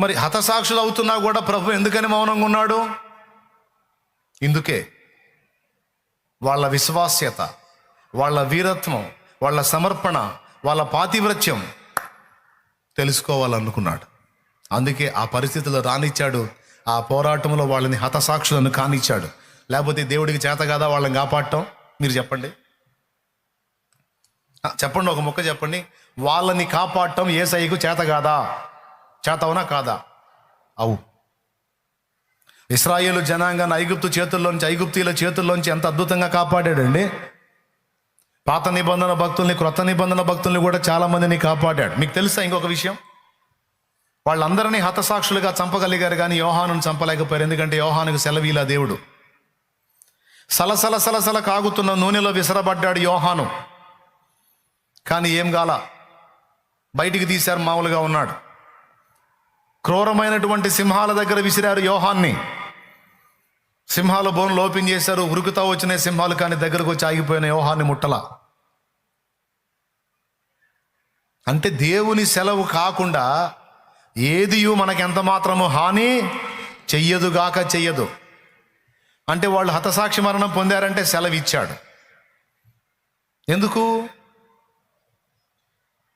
మరి హతసాక్షులు అవుతున్నా కూడా ప్రభు ఎందుకని మౌనంగా ఉన్నాడు? ఇందుకే వాళ్ళ విశ్వాస్యత వాళ్ళ వీరత్వం వాళ్ళ సమర్పణ వాళ్ళ పాతివ్రత్యం తెలుసుకోవాలనుకున్నాడు. అందుకే ఆ పరిస్థితిలో రానిచ్చాడు. ఆ పోరాటంలో వాళ్ళని హతసాక్షులను కానిచ్చాడు. లేకపోతే దేవుడికి చేత కదా వాళ్ళని కాపాడటం? మీరు చెప్పండి. చెప్పండి ఒక మొక్క చెప్పండి. వాళ్ళని కాపాడటం ఏ సైకు చేత కాదా? చేతవునా కాదా? అవు. ఇస్రాయేలు జనాంగాన్ని ఐగుప్తు చేతుల్లోంచి ఐగుప్తీల చేతుల్లోంచి ఎంత అద్భుతంగా కాపాడాడండి? పాత నిబంధన భక్తుల్ని క్రొత్త నిబంధన భక్తుల్ని కూడా చాలా మందిని కాపాడాడు. మీకు తెలుసా ఇంకొక విషయం? వాళ్ళందరినీ హతసాక్షులుగా చంపగలిగారు కానీ యోహాను చంపలేకపోయారు. ఎందుకంటే యోహానుకు సెలవీలా దేవుడు. సలసల సలసల కాగుతున్న నూనెలో విసరబడ్డాడు యోహాను. కానీ ఏం గాల? బయటికి తీశారు మామూలుగా ఉన్నాడు. క్రూరమైనటువంటి సింహాల దగ్గర విసిరారు యోహాన్ని. సింహాల బోన్లు ఓపెన్ చేశారు ఉరుకుతా వచ్చిన సింహాలు కానీ దగ్గరకు వచ్చి ఆగిపోయిన యోహాన్ని ముట్టల. అంటే దేవుని సెలవు కాకుండా ఏదియు మనకు ఎంత మాత్రము హాని చెయ్యదుగాక చెయ్యదు. అంటే వాళ్ళు హతసాక్షి మరణం పొందారంటే సెలవు ఇచ్చాడు ఎందుకు?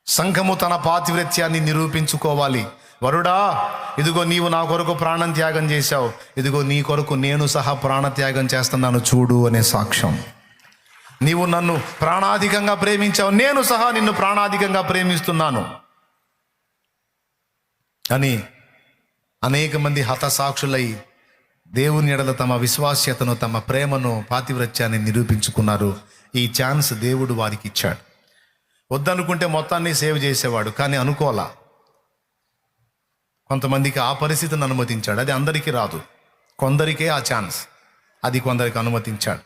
సంఘము తన పాతివ్రత్యాన్ని నిరూపించుకోవాలి. వరుడా ఇదిగో నీవు నా కొరకు ప్రాణం త్యాగం చేశావు. ఇదిగో నీ కొరకు నేను సహా ప్రాణత్యాగం చేస్తున్నాను చూడు అనే సాక్ష్యం. నీవు నన్ను ప్రాణాధికంగా ప్రేమించావు. నేను సహా నిన్ను ప్రాణాధికంగా ప్రేమిస్తున్నాను. అని అనేక మంది హతసాక్షులై దేవుని ఎడల తమ విశ్వాస్యతను తమ ప్రేమను పాతివ్రత్యాన్ని నిరూపించుకున్నారు. ఈ ఛాన్స్ దేవుడు వారికి ఇచ్చాడు. వద్దనుకుంటే మొత్తాన్ని సేవ్ చేసేవాడు కానీ అనుకోలా కొంతమందికి ఆ పరిస్థితిని అనుమతించాడు. అది అందరికీ రాదు. కొందరికే ఆ ఛాన్స్. అది కొందరికి అనుమతించాడు.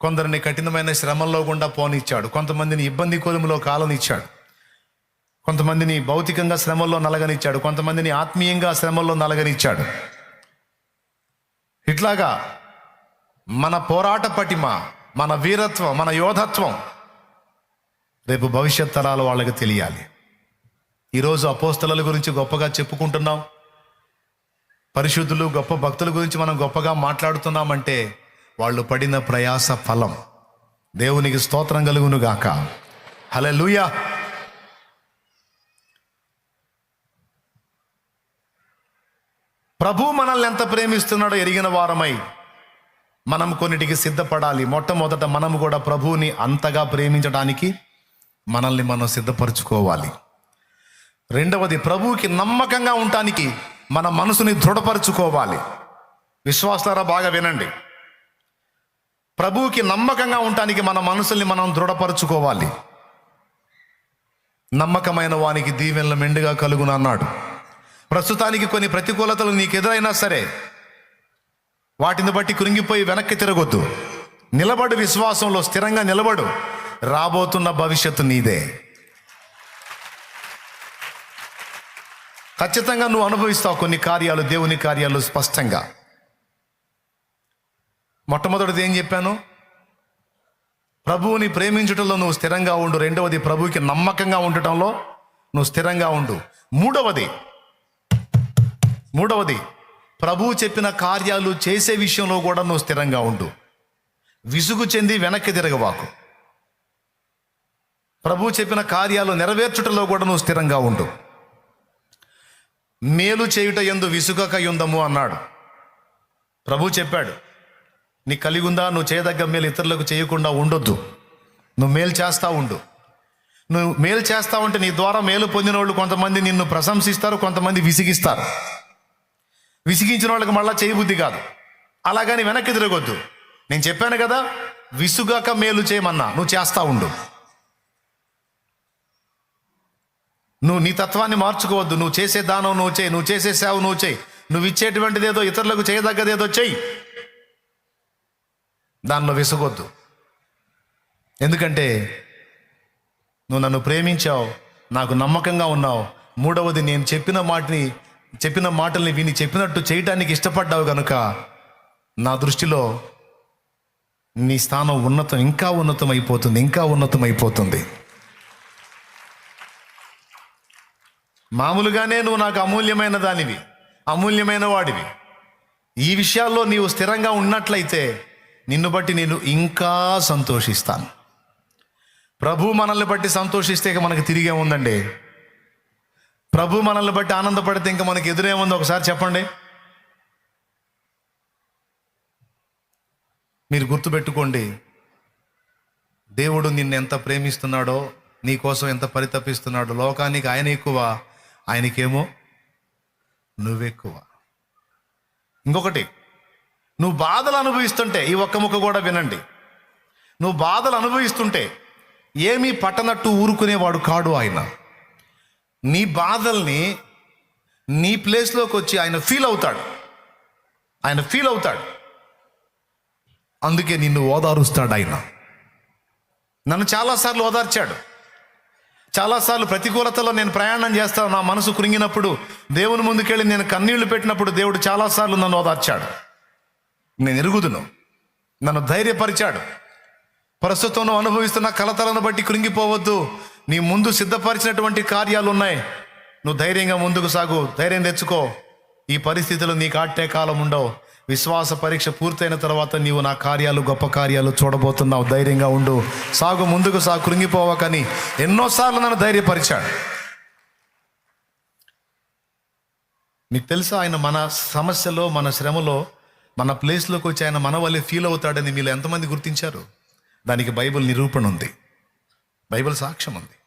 కొందరిని కఠినమైన శ్రమల్లో గుండా పోనిచ్చాడు. కొంతమందిని ఇబ్బంది కొలుములో కాలనిచ్చాడు. కొంతమందిని భౌతికంగా శ్రమల్లో నలగనిచ్చాడు. కొంతమందిని ఆత్మీయంగా శ్రమల్లో నలగనిచ్చాడు. ఇట్లాగా మన పోరాట పటిమ మన వీరత్వం మన యోధత్వం రేపు భవిష్యత్ తరాల వాళ్ళకి తెలియాలి. ఈరోజు అపోస్తల గురించి గొప్పగా చెప్పుకుంటున్నాం. పరిశుద్ధులు గొప్ప భక్తుల గురించి మనం గొప్పగా మాట్లాడుతున్నామంటే వాళ్ళు పడిన ప్రయాస ఫలం. దేవునికి స్తోత్రం కలుగును గాక. హలే ప్రభు మనల్ని ఎంత ప్రేమిస్తున్నాడో ఎరిగిన వారమై మనం కొన్నిటికి సిద్ధపడాలి. మొట్టమొదట మనం కూడా ప్రభువుని అంతగా ప్రేమించడానికి మనల్ని మనం సిద్ధపరచుకోవాలి. రెండవది ప్రభువుకి నమ్మకంగా ఉండటానికి మన మనసుని దృఢపరచుకోవాలి. విశ్వాసారా బాగా వినండి. ప్రభువుకి నమ్మకంగా ఉండటానికి మన మనసుల్ని మనం దృఢపరచుకోవాలి. నమ్మకమైన వానికి దీవెనలు మెండుగా కలుగును అన్నాడు. ప్రస్తుతానికి కొన్ని ప్రతికూలతలు నీకు ఎదురైనా సరే వాటిని బట్టి కృంగిపోయి వెనక్కి తిరగొద్దు. నిలబడు విశ్వాసంలో స్థిరంగా నిలబడు. రాబోతున్న భవిష్యత్తు నీదే. ఖచ్చితంగా నువ్వు అనుభవిస్తావు కొన్ని కార్యాలు దేవుని కార్యాలు స్పష్టంగా. మొట్టమొదటిది ఏం చెప్పాను? ప్రభువుని ప్రేమించటంలో నువ్వు స్థిరంగా ఉండు. రెండవది ప్రభువుకి నమ్మకంగా ఉండటంలో నువ్వు స్థిరంగా ఉండు. మూడవది మూడవది ప్రభువు చెప్పిన కార్యాలు చేసే విషయంలో కూడా నువ్వు స్థిరంగా ఉండు. విసుగు చెంది వెనక్కి తిరగవాకు ప్రభువు చెప్పిన కార్యాలు నెరవేర్చుటలో కూడా నువ్వు స్థిరంగా ఉండు. మేలు చేయుట ఎందు విసుగక యుందము అన్నాడు. ప్రభు చెప్పాడు నీ కలిగి ఉందా నువ్వు చేయదగ్గ మేలు ఇతరులకు చేయకుండా ఉండొద్దు. నువ్వు మేలు చేస్తా ఉండు. నువ్వు మేలు చేస్తా ఉంటే నీ ద్వారా మేలు పొందిన వాళ్ళు కొంతమంది నిన్ను ప్రశంసిస్తారు కొంతమంది విసిగిస్తారు. విసిగించిన వాళ్ళకి మళ్ళీ చేయబుద్ధి కాదు. అలాగని వెనక్కి తిరగొద్దు. నేను చెప్పాను కదా విసుగాక మేలు చేయమన్నా నువ్వు చేస్తా ఉండు. నువ్వు నీ తత్వాన్ని మార్చుకోవద్దు. నువ్వు చేసే దానం నువ్వు చేయి. నువ్వు చేసే సేవ నువ్వు చేయి. నువ్వు ఇచ్చేటువంటిది ఏదో ఇతరులకు చేయదగ్గదేదో చెయ్యి. దానిలో విసుగొద్దు. ఎందుకంటే నువ్వు నన్ను ప్రేమించావు నాకు నమ్మకంగా ఉన్నావు. మూడవది నేను చెప్పిన మాటని చెప్పిన మాటల్ని విని చెప్పినట్టు చేయటానికి ఇష్టపడ్డావు కనుక నా దృష్టిలో నీ స్థానం ఉన్నతం ఇంకా ఉన్నతం అయిపోతుంది ఇంకా ఉన్నతం మామూలుగానే నువ్వు నాకు అమూల్యమైన దానివి అమూల్యమైన వాడివి. ఈ విషయాల్లో నీవు స్థిరంగా ఉన్నట్లయితే నిన్ను బట్టి నేను ఇంకా సంతోషిస్తాను. ప్రభు మనల్ని బట్టి సంతోషిస్తే ఇక మనకి తిరిగే ఉందండి ప్రభు మనల్ని బట్టి ఆనందపడితే ఇంకా మనకి ఎదురేముంది ఒకసారి చెప్పండి. మీరు గుర్తుపెట్టుకోండి దేవుడు నిన్ను ఎంత ప్రేమిస్తున్నాడో నీ కోసం ఎంత పరితపిస్తున్నాడో లోకానికి ఆయన ఎక్కువ ఆయనకేమో? నువ్వెక్కువ. ఇంకొకటి నువ్వు బాధలు అనుభవిస్తుంటే ఈ ఒక్క ముక్క కూడా వినండి. నువ్వు బాధలు అనుభవిస్తుంటే ఏమీ పట్టనట్టు ఊరుకునేవాడు కాడు ఆయన. నీ బాధల్ని నీ ప్లేస్లోకి వచ్చి ఆయన ఫీల్ అవుతాడు. ఆయన ఫీల్ అవుతాడు. అందుకే నిన్ను ఓదారుస్తాడు ఆయన. నన్ను చాలాసార్లు ఓదార్చాడు. చాలాసార్లు ప్రతికూలతలో నేను ప్రయాణం చేస్తాను. నా మనసు కృంగినప్పుడు దేవుని ముందుకెళ్ళి నేను కన్నీళ్ళు పెట్టినప్పుడు దేవుడు చాలాసార్లు నన్ను ఓదార్చాడు. నేను ఎరుగుదును. నన్ను ధైర్యపరిచాడు. ప్రస్తుతం అనుభవిస్తున్న కలతలను బట్టి కృంగిపోవద్దు. నీ ముందు సిద్ధపరిచినటువంటి కార్యాలు ఉన్నాయి నువ్వు ధైర్యంగా ముందుకు సాగు ధైర్యం తెచ్చుకో. ఈ పరిస్థితులు నీకు ఆట్టే కాలం ఉండవు. విశ్వాస పరీక్ష పూర్తయిన తర్వాత నీవు నా కార్యాలు గొప్ప కార్యాలు చూడబోతున్నావు. ధైర్యంగా ఉండు. సాగు ముందుకు సాగు కృంగిపోవకని ఎన్నోసార్లు నన్ను ధైర్యపరిచాడు. మీకు తెలుసా ఆయన మన సమస్యలో మన శ్రమలో మన ప్లేస్లోకి వచ్చి ఆయన మన వల్లే ఫీల్ అవుతాడని మీరు ఎంతమంది గుర్తించారు? దానికి బైబిల్ నిరూపణ ఉంది. బైబిల్ సాక్ష్యం ఉంది.